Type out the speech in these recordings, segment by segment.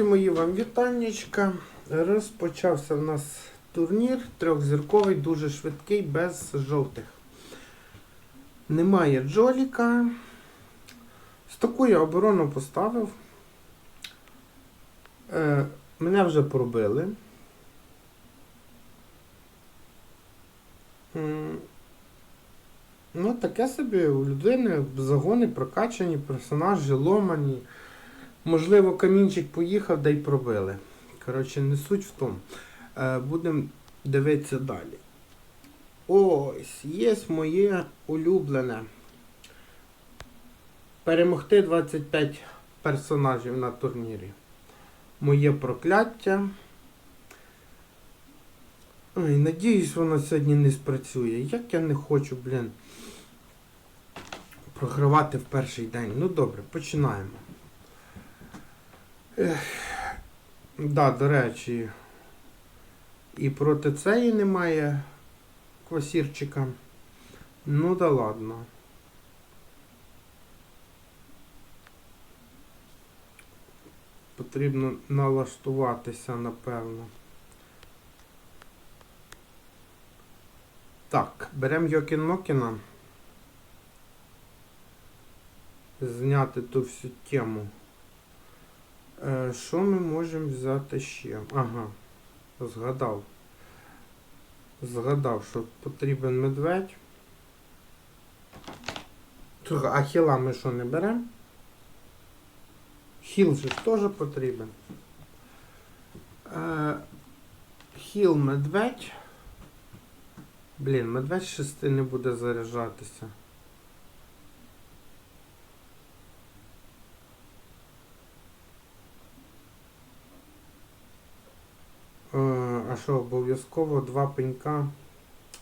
Друзі мої, вам вітаннячка. Розпочався в нас турнір трьохзірковий, дуже швидкий, без жовтих. Немає Джоліка. З таку я оборону поставив. Е, мене вже пробили. Ну, таке собі у людини загони прокачані, персонажі ломані. Можливо, камінчик поїхав, да й пробили. Коротше, не суть в тому. Е, Будемо дивитися далі. Ось, є моє улюблене. Перемогти 25 персонажів на турнірі. Моє прокляття. Ой, надіюсь, воно сьогодні не спрацює. Як я не хочу, блін, програвати в перший день. Ну добре, починаємо. Ех, да, до речі, і проти цієї немає квасірчика. Ну да ладно. Потрібно налаштуватися, напевно. Так, беремо Йокін Мокіна. Зняти ту всю тему. Е, Що ми можемо взяти ще? Ага, згадав. Згадав, що потрібен медведь. А хіла ми що не беремо? Хіл же теж потрібен. Е, Хіл медведь. Блін, медведь шести не буде заряджатися. Е, А що, обов'язково два пенька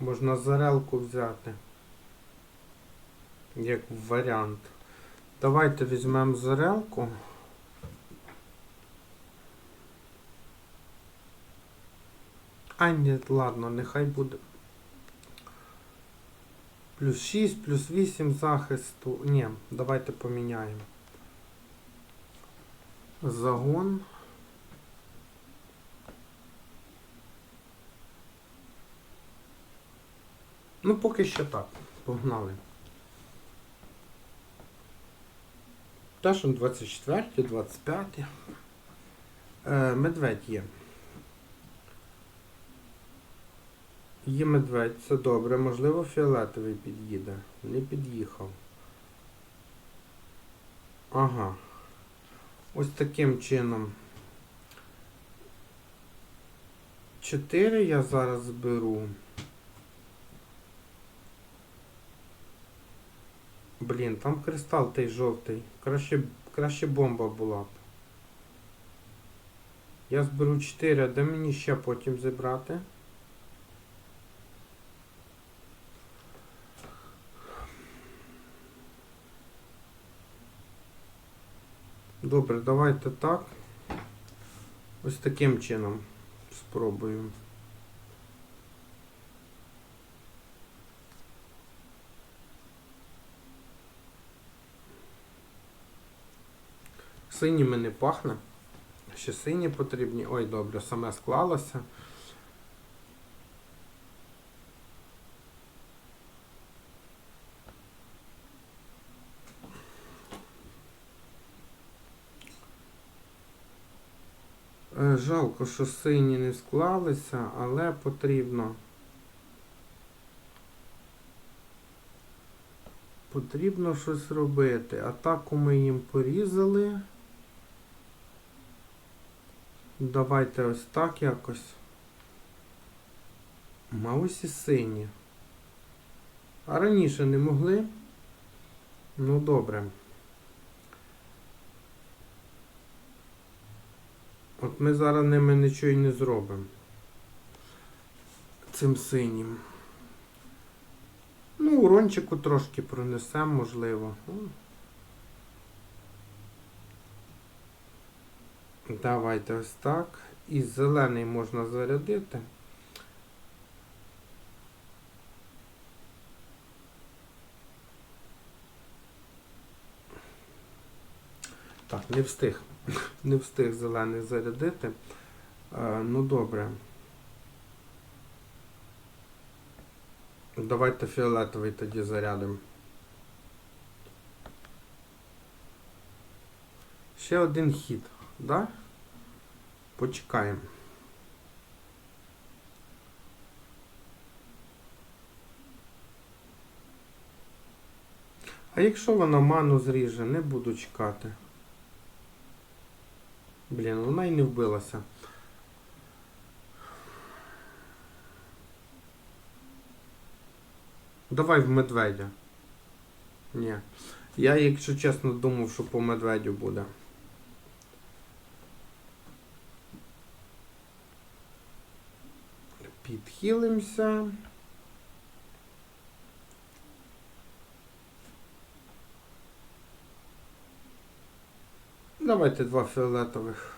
можна зарелку взяти. Як варіант. Давайте візьмемо зарелку. А, ні, ладно, нехай буде. Плюс 6, плюс 8 захисту. Ні, давайте поміняємо. Загон. Ну, поки що так. Погнали. Теж 24, 25. Е, медведь є. Є медведь, це добре. Можливо, фіолетовий під'їде. Не під'їхав. Ага. Ось таким чином. 4 я зараз беру. Блін, там кристал той жовтий. Краще, краще бомба була б. Я зберу 4, а де мені ще потім зібрати? Добре, давайте так. Ось таким чином спробую. Синіми не пахне. Ще сині потрібні. Ой, добре, саме склалося. Е, Жалко, що сині не склалися, але потрібно. Потрібно щось робити. Атаку ми їм порізали. Давайте ось так якось. А ось і сині. А раніше не могли. Ну добре. От ми зараз ними нічого і не зробимо. Цим синім. Ну, урончику трошки пронесемо, можливо. Давайте ось так. І зелений можна зарядити. Так, не встиг. Не встиг зелений зарядити. Е, ну добре. Давайте фіолетовий тоді зарядимо. Ще один хід, да? Почекаємо. А якщо вона ману зріже, не буду чекати. Блін, вона й не вбилася. Давай в медведя. Ні. Я, якщо чесно, думав, що по медведю буде. Підхилимося. Давайте два фіолетових.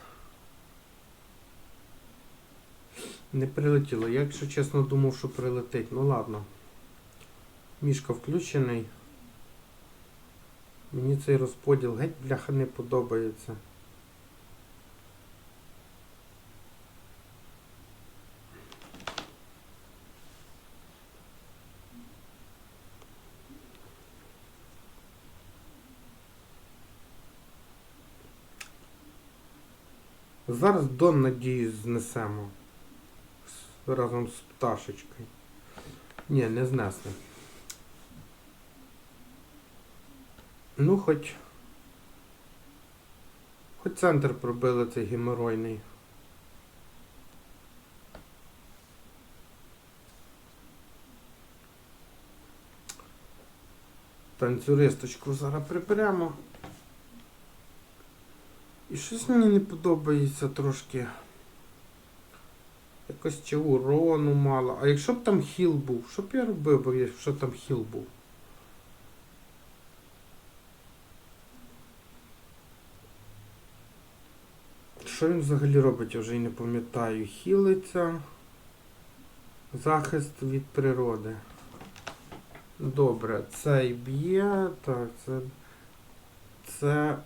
Не прилетіло. Я, якщо чесно, думав, що прилетить. Ну ладно. Мішка включений. Мені цей розподіл геть бляха не подобається. Зараз Дон, надіюсь, знесемо. Разом з пташечкою. Ні, не знесли. Ну, хоч. Хоч центр пробили цей геморойний. Танцюристочку зараз приберемо. І щось мені не подобається трошки. Якось чи урону мало. А якщо б там хіл був, що б я робив, би, якщо там хіл був? Що він взагалі робить, я вже й не пам'ятаю. Хілиться. Захист від природи. Добре, цей б'є. Так, це. Це.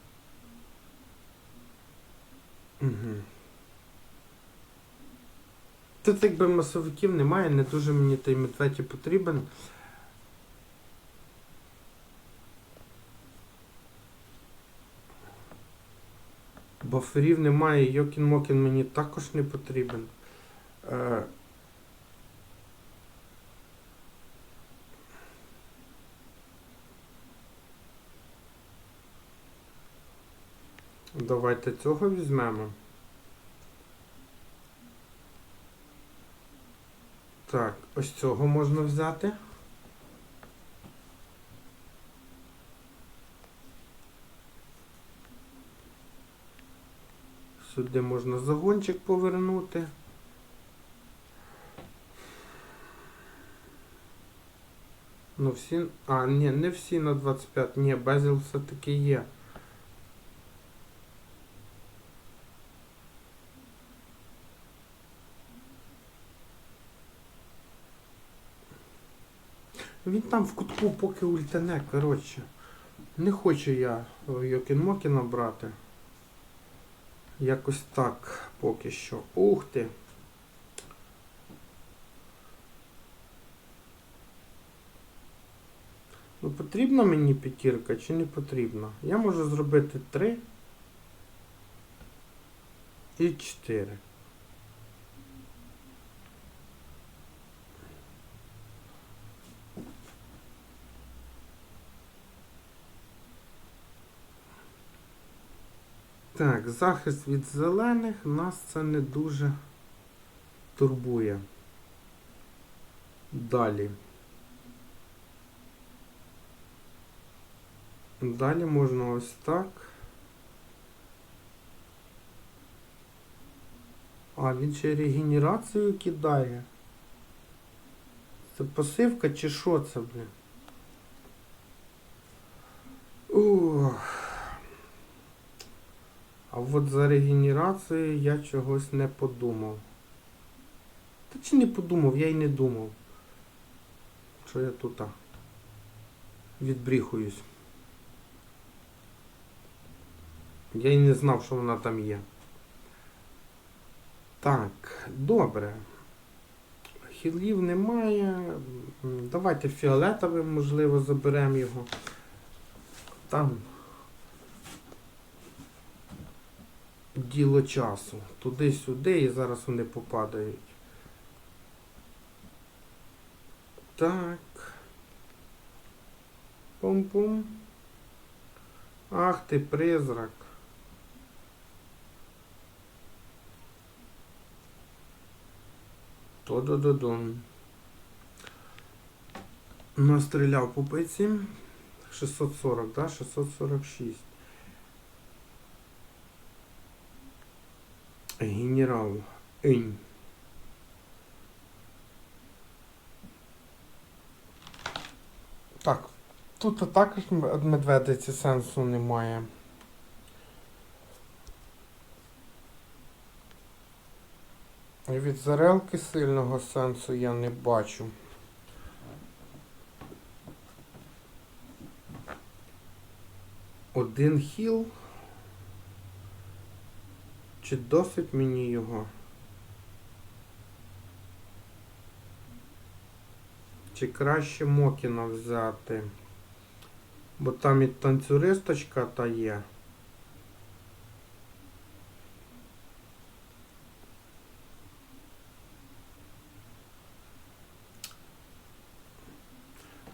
Угу. Тут якби масовиків немає, не дуже мені той медведь потрібен. Баферів немає, Йокін Мокін мені також не потрібен. Е, Давайте цього візьмемо. Так, ось цього можна взяти. Сюди можна загончик повернути. Ну всі... А, ні, не всі на 25. Ні, безіл все-таки є. Він там в кутку поки ультане, коротше. Не хочу я Йокінмокіна брати. Якось так поки що. Ух ти. Ну потрібна мені п'ятірка чи не потрібна? Я можу зробити 3 і 4. Так, захист від зелених нас це не дуже турбує. Далі. Далі можна ось так. А, він ще регенерацію кидає. Це пасивка чи що це, блін? Ух. А от за регенерацію я чогось не подумав. Та чи не подумав, я й не думав. Що я тут відбріхуюсь. Я й не знав, що вона там є. Так, добре. Хілів немає. Давайте фіолетовим, можливо, заберемо його. Там діло часу. Туди-сюди і зараз вони попадають. Так. Пум-пум. Ах ти призрак. То-до-до-дон. Настріляв по пиці. 640, да? 646. Генерал Інь. Так, тут також медведиці сенсу немає. І від зарелки сильного сенсу я не бачу. Один хіл. Чи досить мені його? Чи краще Мокіна взяти? Бо там і танцюристочка та є.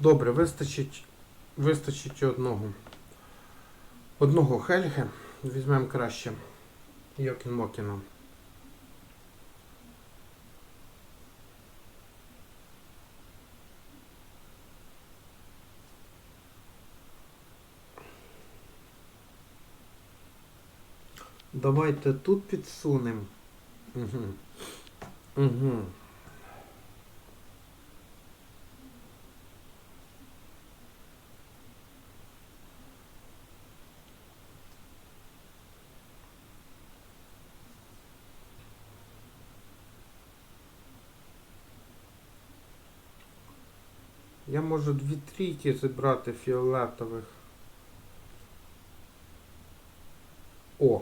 Добре, вистачить, вистачить одного. Одного Хельги. Візьмемо краще. Йокін Мокіна. Давайте тут підсунемо. Угу. Угу. Я можу дві трійки зібрати фіолетових. О!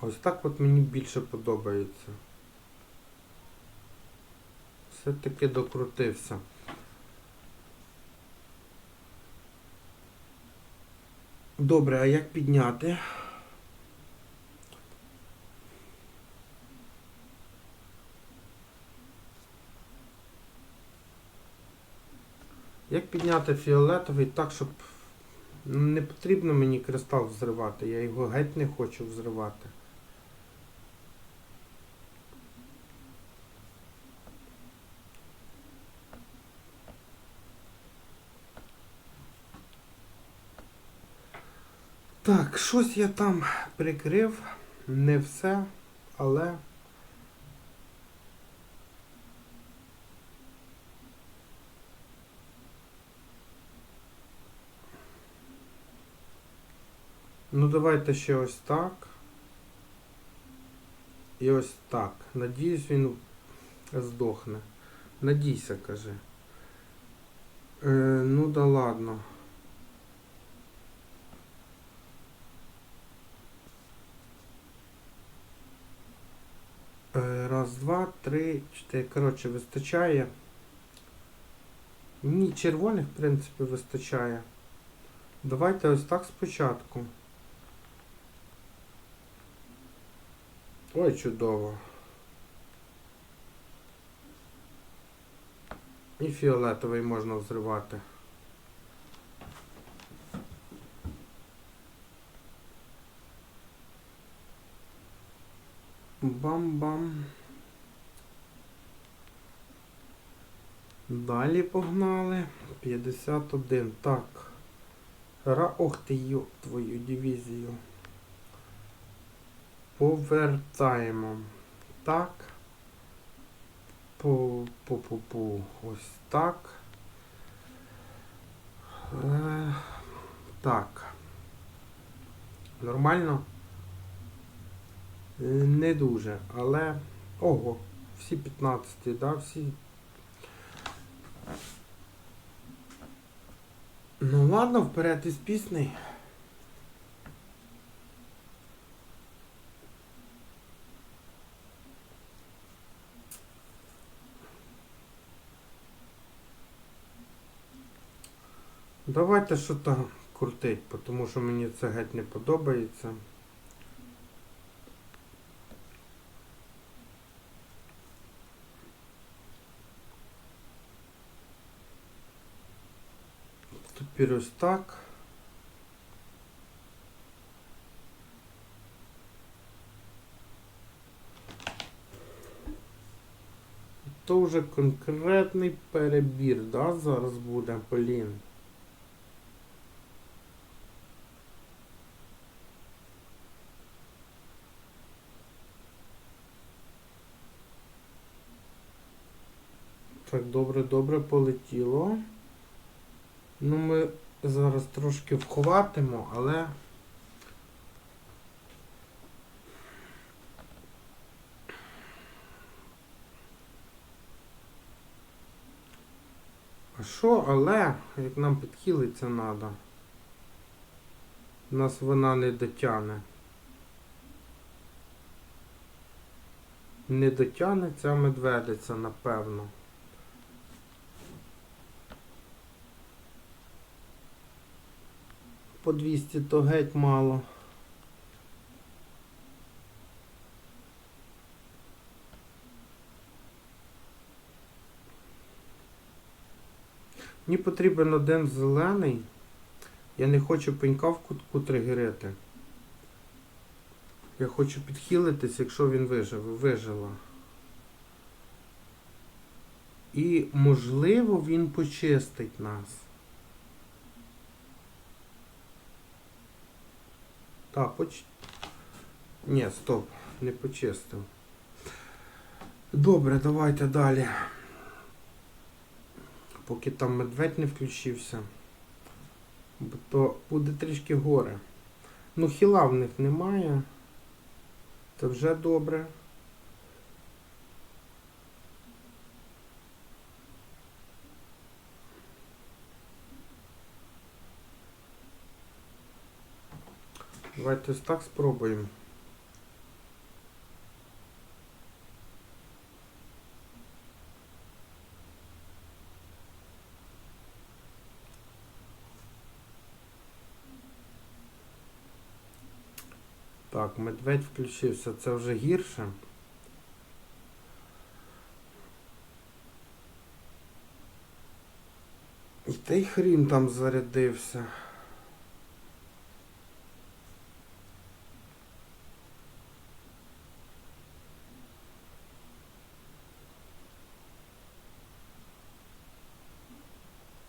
Ось так от мені більше подобається. Все-таки докрутився. Добре, а як підняти? Підняти фіолетовий так, щоб не потрібно мені кристал взривати, я його геть не хочу взривати. Так, щось я там прикрив, не все, але. Ну давайте ще ось так. І ось так. Надіюсь, він здохне. Надійся, каже. Е, ну да ладно. Е, раз, два, три, чотири. Коротше, вистачає. Ні, червоних, в принципі, вистачає. Давайте ось так спочатку. Ой, чудово. І фіолетовий можна взривати. Бам-бам. Далі погнали. 51. Так. Ра, ох ти, йоп, твою дивізію. Повертаємо. Так. По, по, по, по. Ось так. Е, так. Нормально? Е, Не дуже, але... Ого, всі 15, да, всі. Ну ладно, вперед із піснею. Давайте що то крутить, тому що мені це геть не подобається. Тепер ось так. То вже конкретний перебір, да, зараз буде, блін. Так, добре, добре полетіло. Ну, ми зараз трошки вхватимо, але. А що, але, як нам підхилиться треба, нас вона не дотягне. Не дотягне ця медведиця, напевно. По 200 то геть мало. Мені потрібен один зелений. Я не хочу пенька в кутку тригерити. Я хочу підхилитись, якщо він виживе. Вижила. І можливо він почистить нас. Так, поч... Ні, стоп, не почистив. Добре, давайте далі. Поки там медведь не включився. Бо то буде трішки горе. Ну, хіла в них немає. Це вже добре. Давайте ось так спробуємо. Так, медведь включився, це вже гірше. І той хрін там зарядився.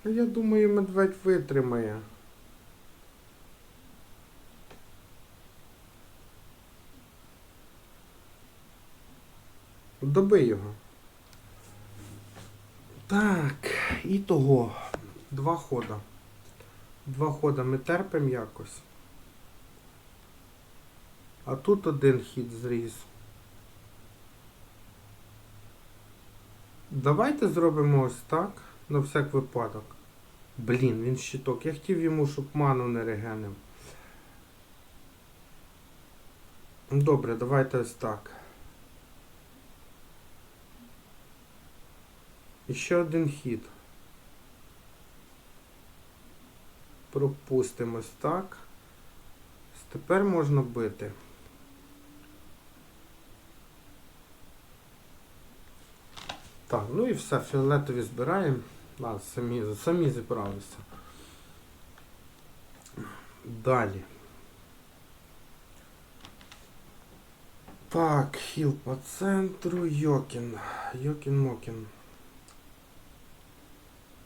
Я думаю, медведь витримає. Доби його. Так, і того. Два хода. Два хода ми терпимо якось. А тут один хід зріс. Давайте зробимо ось так, на всяк випадок. Блін, він щиток. Я хотів йому, щоб ману не регенив. Добре, давайте ось так. І ще один хід. Пропустимо ось так. Тепер можна бити. Так, ну і все, фіолетові збираємо. А, самі, самі зібралися. Далі. Так, хіл по центру, Йокін. Йокін-Мокін.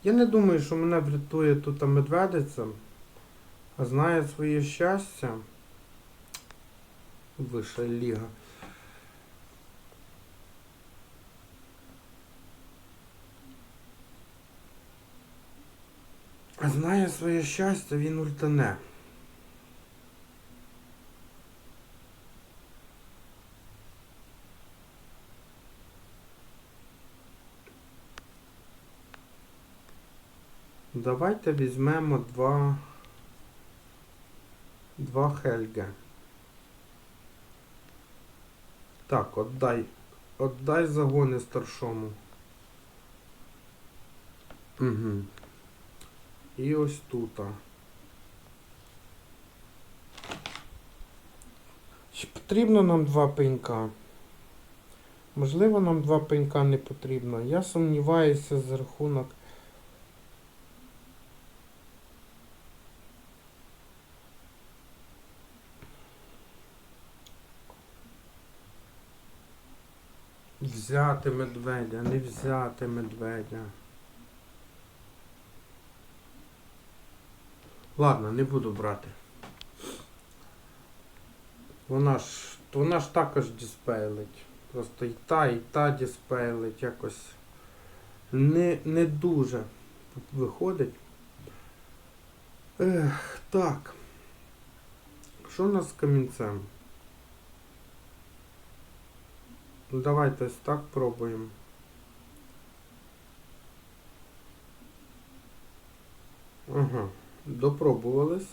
Я не думаю, що мене врятує тут медведиця, знає своє щастя. Вища ліга. Знає своє щастя, він ультане. Давайте візьмемо два два Хельге. Так, отдай. Отдай загони старшому. Угу. І ось тут. Чи потрібно нам два пенька? Можливо, нам два пенька не потрібно. Я сумніваюся за рахунок. Взяти медведя, не взяти медведя. Ладно, не буду брати. Вона ж, вона ж також диспейлить. Просто і та, і та диспейлить якось не, не дуже виходить. Ех, так. Що у нас з камінцем? Давайте ось так пробуємо. Ага, допробувались.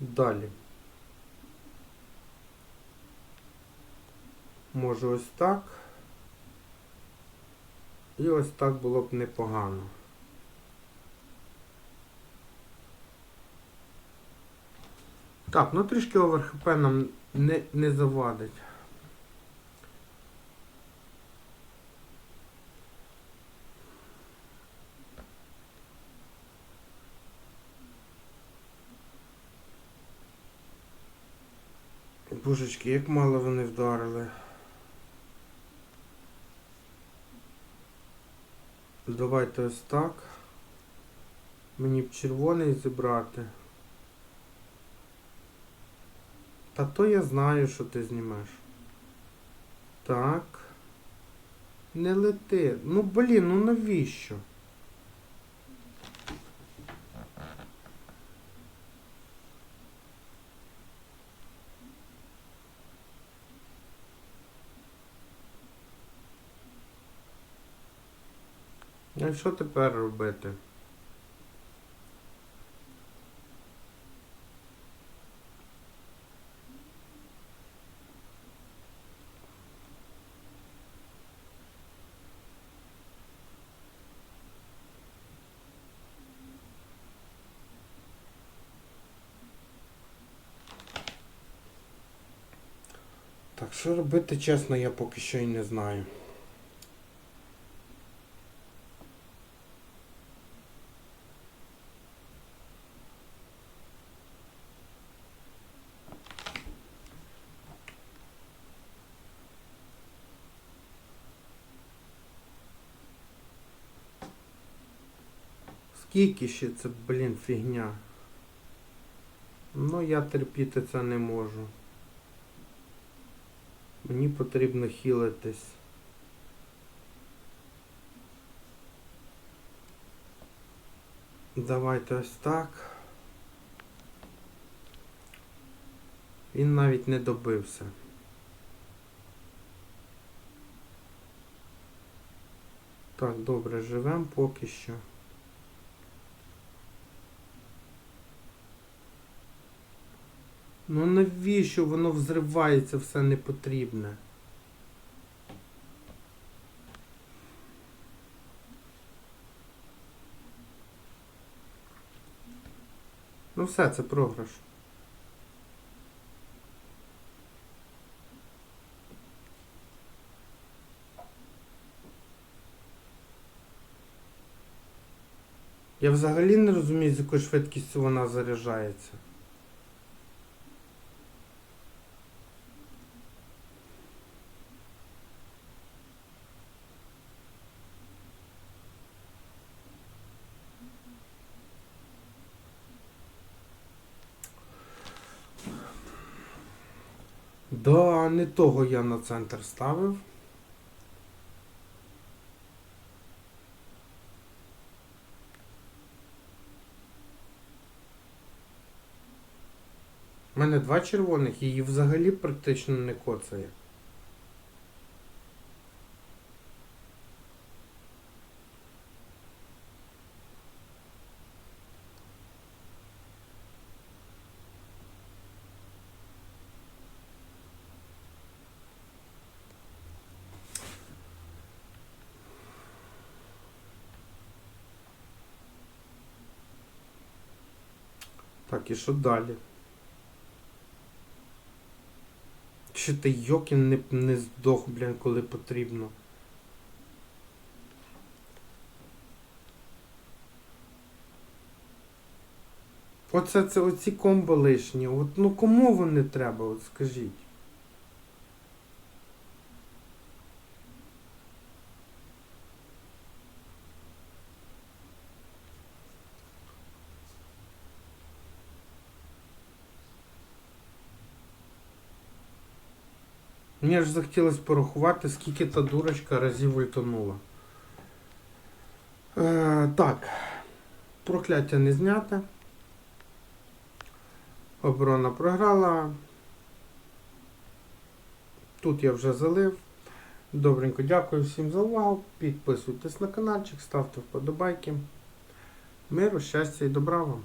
Далі. Може ось так. І ось так було б непогано. Так, ну трішки оверхп нам не, не завадить. Божечки, як мало вони вдарили. Давайте ось так. Мені б червоний зібрати. Та то я знаю, що ти знімеш. Так. Не лети. Ну блін, ну навіщо? А що тепер робити? Так, що робити, чесно, я поки що і не знаю. Скільки ще це, блін, фігня? Ну, я терпіти це не можу. Мені потрібно хілитись. Давайте ось так. Він навіть не добився. Так, добре, живемо поки що. Ну навіщо воно взривається все непотрібне? Ну все, це програш. Я взагалі не розумію, з якою швидкістю вона заряджається. Да, не того я на центр ставив. У мене два червоних, її взагалі практично не коцає. І що далі? Чи ти Йокін не, не здох, блін, коли потрібно? Оце це оці комбо лишні. От, ну кому вони треба, от скажіть. Мені ж захотілося порахувати, скільки та дурочка разів ультанула. Е, так. Прокляття не зняте. Оборона програла. Тут я вже залив. Добренько, дякую всім за увагу. Підписуйтесь на каналчик, ставте вподобайки. Миру, щастя і добра вам.